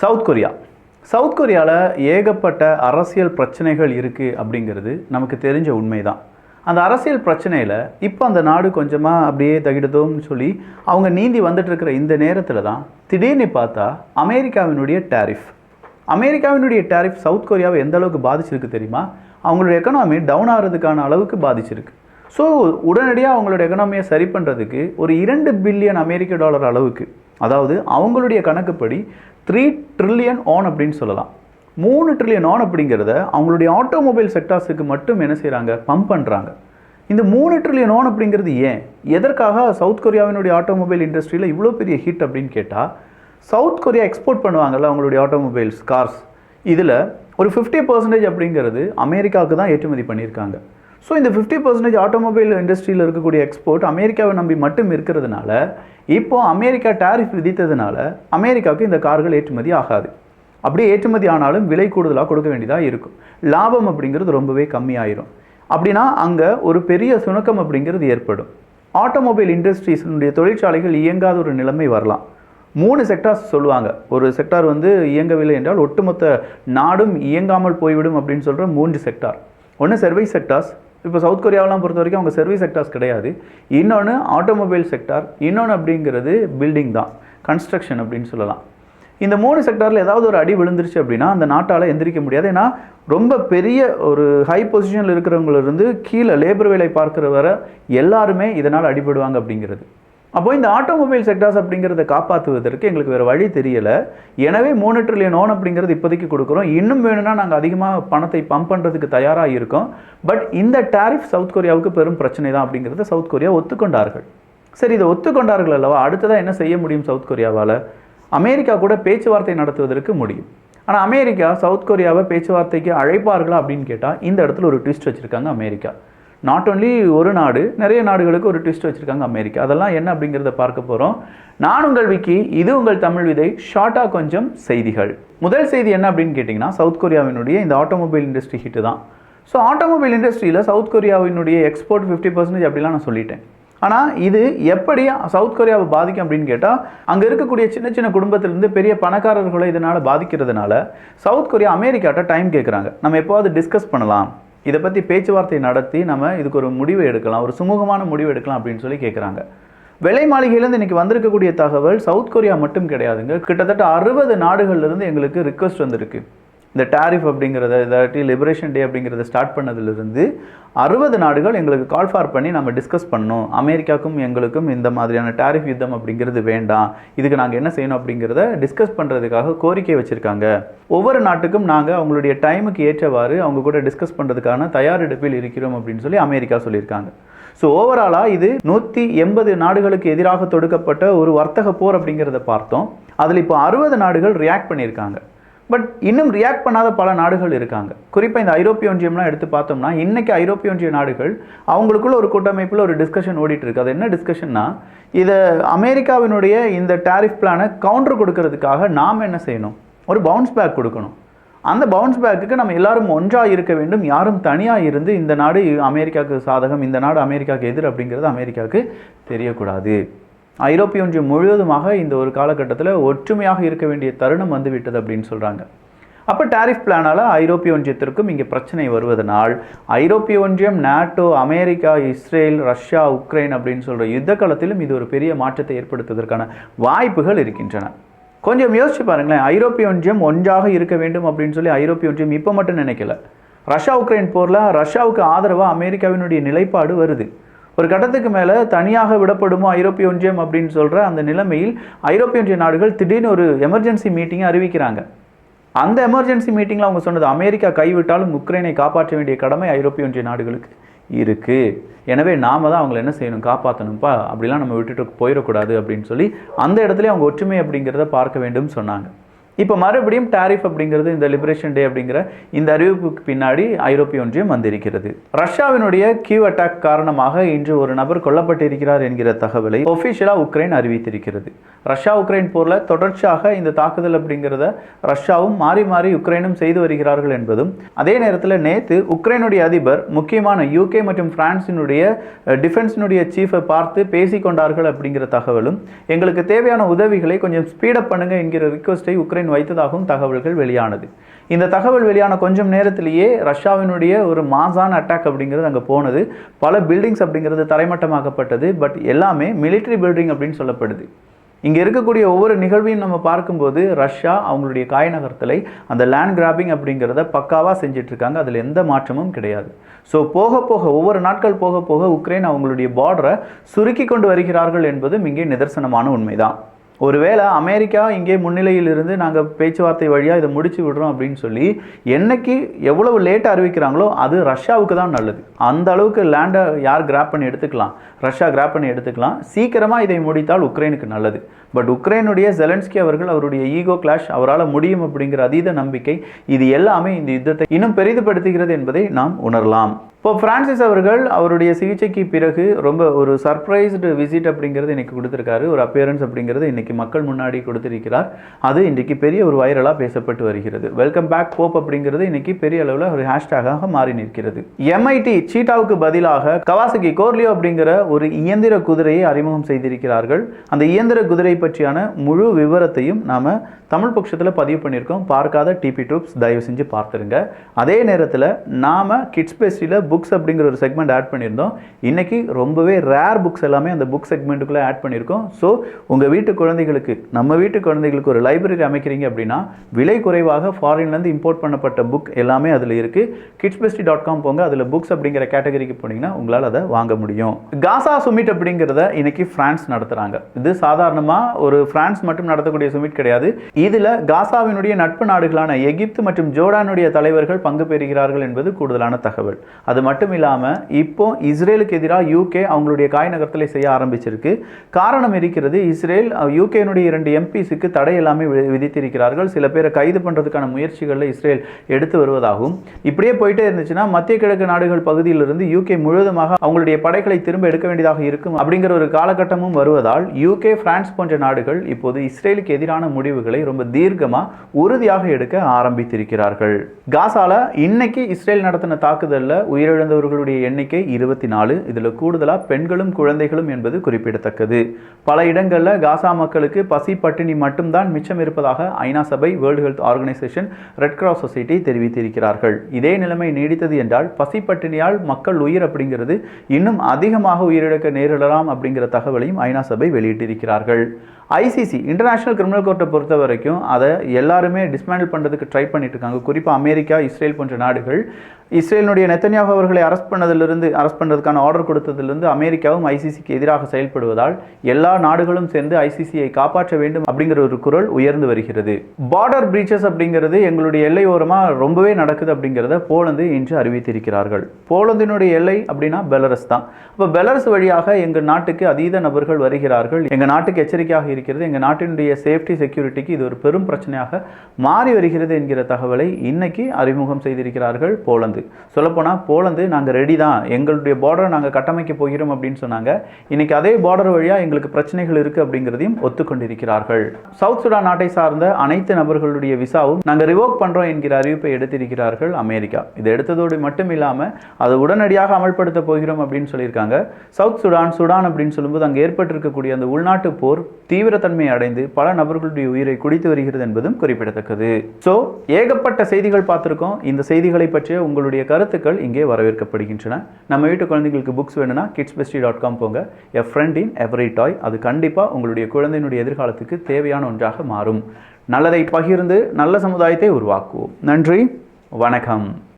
South Korea. South கொரியாவில் ஏகப்பட்ட அரசியல் பிரச்சனைகள் இருக்குது அப்படிங்கிறது நமக்கு தெரிஞ்ச உண்மை தான் அந்த அரசியல் பிரச்சனையில் இப்போ அந்த நாடு கொஞ்சமாக அப்படியே தகிடுதோம்னு சொல்லி அவங்க நீந்தி வந்துட்டுருக்கிற இந்த நேரத்தில் தான் திடீர்னு பார்த்தா அமெரிக்காவினுடைய டேரிஃப் அமெரிக்காவினுடைய டேரிஃப் சவுத் கொரியாவை எந்த அளவுக்கு பாதிச்சிருக்கு தெரியுமா? அவங்களுடைய எக்கனாமி டவுன் ஆகிறதுக்கான அளவுக்கு பாதிச்சிருக்கு. ஸோ உடனடியாக அவங்களோட எக்கனாமியை சரி பண்ணுறதுக்கு ஒரு இரண்டு பில்லியன் அமெரிக்க டாலர் அளவுக்கு அதாவது அவங்களுடைய கணக்குப்படி த்ரீ ட்ரில்லியன் ஆன் அப்படின்னு சொல்லலாம். மூணு ட்ரில்லியன் ஆன் அப்படிங்கிறத அவங்களுடைய ஆட்டோமொபைல் செக்டார்ஸுக்கு மட்டும் என்ன செய்கிறாங்க பம்ப் பண்ணுறாங்க இந்த மூணு ட்ரில்லியன் ஆன் அப்படிங்கிறது ஏன்? எதற்காக சவுத் கொரியாவினுடைய ஆட்டோமொபைல் இண்டஸ்ட்ரியில் இவ்வளோ பெரிய ஹிட் அப்படின்னு கேட்டால் சவுத் கொரியா எக்ஸ்போர்ட் பண்ணுவாங்கல்ல அவங்களுடைய ஆட்டோமொபைல்ஸ் கார்ஸ் இதில் ஒரு ஃபிஃப்டி பர்சன்டேஜ் அப்படிங்கிறது அமெரிக்காவுக்கு தான் ஏற்றுமதி பண்ணியிருக்காங்க. ஸோ இந்த ஃபிஃப்டி பர்சன்டேஜ் ஆட்டோமொபைல் இண்டஸ்ட்ரியில் இருக்கக்கூடிய எக்ஸ்போர்ட் அமெரிக்காவை நம்பி மட்டும் இருக்கிறதுனால இப்போ அமெரிக்கா டேரிஃப் விதித்ததுனால அமெரிக்காவுக்கு இந்த கார்கள் ஏற்றுமதி ஆகாது. அப்படியே ஏற்றுமதி ஆனாலும் விலை கூடுதலாக கொடுக்க வேண்டியதாக இருக்கும். லாபம் அப்படிங்கிறது ரொம்பவே கம்மியாயிரும். அப்படின்னா அங்கே ஒரு பெரிய சுணக்கம் அப்படிங்கிறது ஏற்படும். ஆட்டோமொபைல் இண்டஸ்ட்ரீஸினுடைய தொழிற்சாலைகள் இயங்காத ஒரு நிலைமை வரலாம். மூணு செக்டார்ஸ் சொல்லுவாங்க. ஒரு செக்டார் வந்து இயங்கவில்லை என்றால் ஒட்டுமொத்த நாடும் இயங்காமல் போய்விடும் அப்படின்னு சொல்கிற மூன்று செக்டார் ஒன்று சர்வீஸ் செக்டார்ஸ் இப்போ சவுத் கொரியாவெலாம் பொறுத்த வரைக்கும் அவங்க சர்வீஸ் செக்டார்ஸ் கிடையாது. இன்னொன்று ஆட்டோமொபைல் செக்டார் இன்னொன்று அப்படிங்கிறது பில்டிங் தான் கன்ஸ்ட்ரக்ஷன் அப்படின்னு சொல்லலாம். இந்த மூணு செக்டாரில் ஏதாவது ஒரு அடி விழுந்துருச்சு அப்படின்னா அந்த நாட்டால் எந்திரிக்க முடியாது. ஏன்னா ரொம்ப பெரிய ஒரு ஹை பொசிஷனில் இருக்கிறவங்களிருந்து கீழே லேபர் வேலை பார்க்குற வர எல்லாருமே இதனால் அடிபடுவாங்க அப்படிங்கிறது. அப்போ இந்த ஆட்டோமொபைல் செக்டார்ஸ் அப்படிங்கிறத காப்பாற்றுவதற்கு எங்களுக்கு வேறு வழி தெரியலை. எனவே மூணு ட்ரில்லியன் ஓன் அப்படிங்கிறது இப்போதைக்கு கொடுக்குறோம். இன்னும் வேணும்னா நாங்கள் அதிகமாக பணத்தை பம்ப் பண்ணுறதுக்கு தயாராக இருக்கோம். பட் இந்த டாரிஃப் சவுத் கொரியாவுக்கு பெரும் பிரச்சனை தான் அப்படிங்கிறத சவுத் கொரியா ஒத்துக்கொண்டார்கள். சரி இதை ஒத்துக்கொண்டார்கள் அல்லவா? அடுத்ததாக என்ன செய்ய முடியும் சவுத் கொரியாவால் அமெரிக்கா கூட பேச்சுவார்த்தை நடத்துவதற்கு முடியும். ஆனால் அமெரிக்கா சவுத் கொரியாவை பேச்சுவார்த்தைக்கு அழைப்பார்களா அப்படின்னு கேட்டால் இந்த இடத்துல ஒரு ட்விஸ்ட் வச்சுருக்காங்க அமெரிக்கா. நாட் ஒன்லி ஒரு நாடு நிறைய நாடுகளுக்கு ஒரு ட்விஸ்ட் வச்சுருக்காங்க அமெரிக்கா. அதெல்லாம் என்ன அப்படிங்கிறத பார்க்க போகிறோம் நான் உங்கள் விக்கி இது உங்கள் தமிழ் விதை ஷார்ட்டாக கொஞ்சம் செய்திகள். முதல் செய்தி என்ன அப்படின்னு கேட்டிங்கன்னா சவுத் கொரியாவினுடைய இந்த ஆட்டோமொபைல் இண்டஸ்ட்ரி ஹிட்டு தான். ஸோ ஆட்டோமொபைல் இண்டஸ்ட்ரியில் சவுத் கொரியாவினுடைய எக்ஸ்போர்ட் ஃபிஃப்டி பர்சன்டேஜ் அப்படிலாம் நான் சொல்லிட்டேன். ஆனால் இது எப்படி சவுத் கொரியாவை பாதிக்கும் அப்படின்னு கேட்டால் அங்கே இருக்கக்கூடிய சின்ன சின்ன குடும்பத்திலேருந்து பெரிய பணக்காரர்களை இதனால் பாதிக்கிறதுனால சவுத் கொரியா அமெரிக்காட்ட டைம் கேட்குறாங்க நம்ம எப்போவாது டிஸ்கஸ் பண்ணலாம். இதை பற்றி பேச்சுவார்த்தை நடத்தி நம்ம இதுக்கு ஒரு முடிவு எடுக்கலாம் ஒரு சுமூகமான முடிவு எடுக்கலாம் அப்படின்னு சொல்லி கேட்குறாங்க வெள்ளை மாளிகையிலேருந்து இன்னைக்கு வந்திருக்கக்கூடிய தகவல் சவுத் கொரியா மட்டும் கிடையாதுங்க. கிட்டத்தட்ட அறுபது நாடுகள்லேருந்து எங்களுக்கு ரிக்வஸ்ட் வந்திருக்கு. இந்த டாரிஃப் அப்படிங்கிறத இதாட்டி லிபரேஷன் டே அப்படிங்கிறத ஸ்டார்ட் பண்ணதுலேருந்து அறுபது நாடுகள் எங்களுக்கு கால் ஃபார் பண்ணி நம்ம டிஸ்கஸ் பண்ணோம். அமெரிக்காவுக்கும் எங்களுக்கும் இந்த மாதிரியான டாரிஃப் யுத்தம் அப்படிங்கிறது வேண்டாம். இதுக்கு நாங்கள் என்ன செய்யணும் அப்படிங்கிறத டிஸ்கஸ் பண்ணுறதுக்காக கோரிக்கை வச்சுருக்காங்க. ஒவ்வொரு நாட்டுக்கும் நாங்கள் அவங்களுடைய டைமுக்கு ஏற்றவாறு அவங்க கூட டிஸ்கஸ் பண்ணுறதுக்கான தயாரெடுப்பில் இருக்கிறோம் அப்படின்னு சொல்லி அமெரிக்கா சொல்லியிருக்காங்க. ஸோ ஓவராலாக இது நூற்றி எண்பது நாடுகளுக்கு எதிராக தொடுக்கப்பட்ட ஒரு வர்த்தக போர் அப்படிங்கிறத பார்த்தோம். அதில் இப்போ அறுபது நாடுகள் ரியாக்ட் பண்ணியிருக்காங்க. பட் இன்னும் ரியாக்ட் பண்ணாத பல நாடுகள் இருக்காங்க. குறிப்பாக இந்த ஐரோப்பிய ஒன்றியம்லாம் எடுத்து பார்த்தோம்னா இன்றைக்கி ஐரோப்பிய ஒன்றிய நாடுகள் அவங்களுக்குள்ள ஒரு கூட்டமைப்பில் ஒரு டிஸ்கஷன் ஓடிட்டு இருக்கு அது என்ன டிஸ்கஷன்னா இதை அமெரிக்காவினுடைய இந்த டாரிஃப் பிளானை கவுண்டர் கொடுக்கறதுக்காக நாம் என்ன செய்யணும்? ஒரு பவுன்ஸ் பேக் கொடுக்கணும். அந்த பவுன்ஸ் பேக்குக்கு நம்ம எல்லாரும் ஒன்றாக இருக்க வேண்டும். யாரும் தனியாக இருந்து இந்த நாடு அமெரிக்காவுக்கு சாதகம் இந்த நாடு அமெரிக்காவுக்கு எதிர் அப்படிங்கிறது அமெரிக்காவுக்கு தெரியக்கூடாது. ஐரோப்பிய ஒன்றியம் முழுவதுமாக இந்த ஒரு காலகட்டத்தில் ஒற்றுமையாக இருக்க வேண்டிய தருணம் வந்துவிட்டது அப்படின்னு சொல்கிறாங்க அப்போ டாரிஃப் பிளானால் ஐரோப்பிய ஒன்றியத்திற்கும் இங்கே பிரச்சனை வருவதனால் ஐரோப்பிய ஒன்றியம் NATO America Israel Russia Ukraine அப்படின்னு சொல்கிற யுத்த காலத்திலும் இது ஒரு பெரிய மாற்றத்தை ஏற்படுத்துவதற்கான வாய்ப்புகள் இருக்கின்றன. கொஞ்சம் யோசிச்சு பாருங்களேன் ஐரோப்பிய ஒன்றியம் ஒன்றாக இருக்க வேண்டும் அப்படின்னு சொல்லி ஐரோப்பிய ஒன்றியம் இப்போ மட்டும் நினைக்கல. ரஷ்யா உக்ரைன் போரில் ரஷ்யாவுக்கு ஆதரவாக அமெரிக்காவினுடைய நிலைப்பாடு வருது. ஒரு கட்டத்துக்கு மேலே தனியாக விடப்படுமோ ஐரோப்பிய ஒன்றியம் அப்படின்னு சொல்கிற அந்த நிலைமையில் ஐரோப்பிய ஒன்றிய நாடுகள் திடீர்னு ஒரு எமர்ஜென்சி மீட்டிங்கை அறிவிக்கிறாங்க. அந்த எமர்ஜென்சி மீட்டிங்கில் அவங்க சொன்னது அமெரிக்கா கைவிட்டாலும் உக்ரைனை காப்பாற்ற வேண்டிய கடமை ஐரோப்பிய ஒன்றிய நாடுகளுக்கு இருக்குது எனவே நாம தான் அவங்கள என்ன செய்யணும் காப்பாற்றணும்ப்பா அப்படிலாம் நம்ம விட்டுட்டு போயிடக்கூடாது. அப்படின்னு சொல்லி அந்த இடத்துல அவங்க ஒற்றுமை அப்படிங்கிறத பார்க்க வேண்டும் சொன்னாங்க. இப்போ மறுபடியும் டாரிஃப் அப்படிங்கிறது இந்த லிபரேஷன் டே அப்படிங்கிற இந்த அறிவிப்புக்கு பின்னாடி ஐரோப்பிய ஒன்றியம் வந்திருக்கிறது. ரஷ்யாவினுடைய கியூ அட்டாக் காரணமாக இன்று ஒரு நபர் கொல்லப்பட்டிருக்கிறார் என்கிற தகவலை ஒஃபிஷியலாக உக்ரைன் அறிவித்திருக்கிறது. ரஷ்யா உக்ரைன் போரில் தொடர்ச்சியாக இந்த தாக்குதல் அப்படிங்கிறத ரஷ்யாவும் மாறி மாறி உக்ரைனும் செய்து வருகிறார்கள் என்பதும் அதே நேரத்தில் நேற்று உக்ரைனுடைய அதிபர் முக்கியமான யூகே மற்றும் பிரான்சினுடைய டிஃபென்ஸினுடைய சீஃபை பார்த்து பேசி கொண்டார்கள் அப்படிங்கிற தகவலும் எங்களுக்கு தேவையான உதவிகளை கொஞ்சம் ஸ்பீடப் பண்ணுங்க என்கிற ரிக்வஸ்ட்டை உக்ரைன் உக்ரைன் வைத்ததாகவும் தகவல்கள் வெளியானது. இந்த தகவல் வெளியான கொஞ்சம் நேரத்திலேயே ரஷ்யாவினுடைய ஒரு மாசான அட்டாக் அப்படிங்கிறது அங்கே போனது. பல பில்டிங்ஸ் அப்படிங்கிறது தரைமட்டமாக்கப்பட்டது. பட் எல்லாமே மிலிட்ரி பில்டிங் அப்படின்னு சொல்லப்படுது. இங்கே இருக்கக்கூடிய ஒவ்வொரு நிகழ்வையும் நம்ம பார்க்கும்போது ரஷ்யா அவங்களுடைய காய் நகர்த்தலை அந்த லேண்ட் கிராபிங் அப்படிங்கிறத பக்காவாக செஞ்சுட்டு இருக்காங்க அதில் எந்த மாற்றமும் கிடையாது. ஸோ போக போக ஒவ்வொரு நாட்கள் போக போக உக்ரைன் அவங்களுடைய பார்டரை சுருக்கி கொண்டு வருகிறார்கள் என்பதும் இங்கே நிதர்சனமான உண்மைதான். ஒருவேளை அமெரிக்கா இங்கே முன்னிலையில் இருந்து நாங்கள் பேச்சுவார்த்தை வழியாக இதை முடிச்சு விடுறோம் அப்படின்னு சொல்லி என்னைக்கு எவ்வளவு லேட்டாக அறிவிக்கிறாங்களோ அது ரஷ்யாவுக்கு தான் நல்லது. அந்த அளவுக்கு லேண்டை யார் கிராப் பண்ணி எடுத்துக்கலாம்? ரஷ்யா கிராப் பண்ணி எடுத்துக்கலாம். சீக்கிரமாக இதை முடித்தால் உக்ரைனுக்கு நல்லது. பட் உக்ரைனுடைய ஜெலன்ஸ்கி அவர்கள் அவருடைய ஈகோ கிளாஷ் அவரால் முடியும் அப்படிங்கிற அதீத நம்பிக்கை இது எல்லாமே இந்த யுத்தத்தை இன்னும் பெரிதுபடுத்துகிறது என்பதை நாம் உணரலாம். இப்போ ஃப்ரான்சிஸ் அவர்கள் அவருடைய சிகிச்சைக்கு பிறகு ரொம்ப ஒரு சர்ப்ரைஸ்டு விசிட் அப்படிங்கிறது இன்றைக்கி கொடுத்துருக்காரு. ஒரு அப்பியரன்ஸ் அப்படிங்கிறது இன்றைக்கி மக்கள் முன்னாடி கொடுத்துருக்கிறார். அது இன்றைக்கு பெரிய ஒரு வைரலாக பேசப்பட்டு வருகிறது. வெல்கம் பேக் போப் அப்படிங்கிறது இன்றைக்கி பெரிய அளவில் ஒரு ஹேஷ்டேகாக மாறி நிற்கிறது. எம்ஐடி சீட்டாவுக்கு பதிலாக கவாசகி கோர்லியோ அப்படிங்கிற ஒரு இயந்திர குதிரையை அறிமுகம் செய்திருக்கிறார்கள். அந்த இயந்திர குதிரை பற்றியான முழு விவரத்தையும் நாம தமிழ் பட்சத்தில் பதிவு பண்ணியிருக்கோம். பார்க்காத டிபி ட்ரூப்ஸ் தயவு செஞ்சு பார்த்துருங்க. அதே நேரத்தில் நாம கிட்ஸ் பேஸ்டியில் புக்ஸ் அப்படிங்கிற ஒரு செக்மெண்ட் ஆட் பண்ணியிருந்தோம். இன்னைக்கு ரொம்பவே ரேர் புக்ஸ் எல்லாமே அந்த புக் செக்மெண்ட்டுக்குள்ளே ஆட் பண்ணியிருக்கோம். ஸோ உங்கள் வீட்டு குழந்தைகளுக்கு நம்ம வீட்டு குழந்தைகளுக்கு ஒரு லைப்ரரி அமைக்கிறீங்க அப்படின்னா விலை குறைவாக ஃபாரின்லேருந்து இம்போர்ட் பண்ணப்பட்ட புக் எல்லாமே அதில் இருக்குது கிட்ஸ் பெஸ்டி டாட் காம் போங்க அதில் புக்ஸ் அப்படிங்கிற கேட்டகரிக்கு போனீங்கன்னா உங்களால் அதை வாங்க முடியும். காசா சுமிட் அப்படிங்கிறத இன்னைக்கு பிரான்ஸ் நடத்துகிறாங்க இது சாதாரணமாக ஒரு பிரான்ஸ் மட்டும் நடத்தக்கூடிய சுமிட் கிடையாது. இதில் காசாவினுடைய நட்பு நாடுகளான எகிப்து மற்றும் ஜோர்டானுடைய தலைவர்கள் பங்கு பெறுகிறார்கள் என்பது கூடுதலான தகவல். அது மட்டும் இல்லாமல் இப்போ இஸ்ரேலுக்கு எதிராக யூகே அவங்களுடைய காய் நகர்த்தலை செய்ய ஆரம்பிச்சிருக்கு. காரணம் இருக்கிறது இஸ்ரேல் யூகேனுடைய இரண்டு எம்பிஸுக்கு தடை எல்லாமே விதித்திருக்கிறார்கள். சில பேரை கைது பண்ணுறதுக்கான முயற்சிகளில் இஸ்ரேல் எடுத்து வருவதாகவும் இப்படியே போயிட்டே இருந்துச்சுன்னா மத்திய கிழக்கு நாடுகள் பகுதியிலிருந்து யூகே முழுவதுமாக அவங்களுடைய படைகளை திரும்ப எடுக்க வேண்டியதாக இருக்கும் அப்படிங்கிற ஒரு காலகட்டமும் வருவதால் யூகே பிரான்ஸ் போன்ற நாடுகள் இப்போது இஸ்ரேலுக்கு எதிரான முடிவுகளை ரொம்ப தீர்க்கமா உறுதியாக எடுக்க ஆரம்பித்திருக்கிறார்கள். காசால இன்னைக்கு இஸ்ரேல் நடத்தின தாக்குதலில் உயிர் உயிரிழந்தவர்களுடைய எண்ணிக்கை இருபத்தி நாலு இதில் கூடுதலாக பெண்களும் குழந்தைகளும் என்பது குறிப்பிடத்தக்கது. பல இடங்களில் காசா மக்களுக்கு பசி பட்டினி மட்டும்தான் மிச்சம் இருப்பதாக ஐநா சபை world health organisation red cross society தெரிவித்திருக்கிறார்கள். இதே நிலைமை நீடித்தது என்றால் பசி பட்டினியால் மக்கள் உயிர் அப்படிங்கிறது இன்னும் அதிகமாக உயிரிழக்க நேரிடலாம் அப்படிங்கிற தகவலையும் ஐநா சபை வெளியிட்டிருக்கிறார்கள். ஐசிசி இன்டர்நேஷனல் கிரிமினல் கோர்ட்டை பொறுத்த வரைக்கும் அதை எல்லாருமே டிஸ்மேண்டில் பண்ணுறதுக்கு ட்ரை பண்ணிட்டு இருக்காங்க. குறிப்பாக அமெரிக்கா இஸ்ரேல் போன்ற நாடுகள் இஸ்ரேலினுடைய நெத்தன்யாகு அவர்களை அரெஸ்ட் பண்ணதிலிருந்து அரெஸ்ட் பண்ணுறதுக்கான ஆர்டர் கொடுத்ததிலிருந்து அமெரிக்காவும் ஐசிசிக்கு எதிராக செயல்படுவதால் எல்லா நாடுகளும் சேர்ந்து ஐசிசியை காப்பாற்ற வேண்டும் அப்படிங்கிற ஒரு குரல் உயர்ந்து வருகிறது. பார்டர் பிரீச்சஸ் அப்படிங்கிறது எங்களுடைய எல்லை ஓரமாக ரொம்பவே நடக்குது அப்படிங்கிறத போலந்து இன்று அறிவித்திருக்கிறார்கள். போலந்தினுடைய எல்லை அப்படின்னா பெலரஸ் தான். இப்போ பெலரஸ் வழியாக எங்கள் நாட்டுக்கு அதீத நபர்கள் வருகிறார்கள். எங்கள் நாட்டுக்கு எச்சரிக்கையாக இருக்கிறது. எங்கள் நாட்டினுடைய சேஃப்டி செக்யூரிட்டிக்கு இது ஒரு பெரும் பிரச்சனையாக மாறி வருகிறது என்கிற தகவலை இன்னைக்கு அறிமுகம் செய்திருக்கிறார்கள் போலந்து. போலந்து சொல்லப்போனால் போலந்து நாங்கள் ரெடி தான். எங்களுடைய பார்டரை நாங்கள் கட்டமைக்க போகிறோம் அப்படின்னு சொன்னாங்க. இன்றைக்கி அதே பார்டர் வழியாக எங்களுக்கு பிரச்சனைகள் இருக்குது அப்படிங்கிறதையும் ஒத்துக்கொண்டிருக்கிறார்கள். சவுத் சுடான் நாட்டை சார்ந்த அனைத்து நபர்களுடைய விசாவும் நாங்கள் ரிவோக் பண்ணுறோம் என்கிற அறிவிப்பை எடுத்திருக்கிறார்கள் அமெரிக்கா. இது எடுத்ததோடு மட்டும் இல்லாமல் அதை உடனடியாக அமல்படுத்த போகிறோம் அப்படின்னு சொல்லியிருக்காங்க. சவுத் சுடான் சுடான் அப்படின்னு சொல்லும்போது அங்கே ஏற்பட்டிருக்கக்கூடிய அந்த உள்நாட்டு போர் தீவிரத்தன்மை அடைந்து பல நபர்களுடைய உயிரை குடித்து வருகிறது என்பதும் குறிப்பிடத்தக்கது. ஸோ ஏகப்பட்ட செய்திகள் பார்த்துருக்கோம். இந்த செய்திகளை பற்றிய உங்களுடைய கருத்துக்கள் இங்கே வரவேற்கப்படுகின்றன. நம்ம வீட்டு குழந்தைகளுக்கு புக்ஸ் வேணும்னா கிட்ஸ் பெஸ்டி டாட் காம் போங்க. எ ஃப்ரெண்ட் இன் எவ்ரி டாய் அது கண்டிப்பாக உங்களுடைய குழந்தையினுடைய எதிர்காலத்துக்கு தேவையான ஒன்றாக மாறும். நல்லதை பகிர்ந்து நல்ல சமுதாயத்தை உருவாக்குவோம். நன்றி வணக்கம்.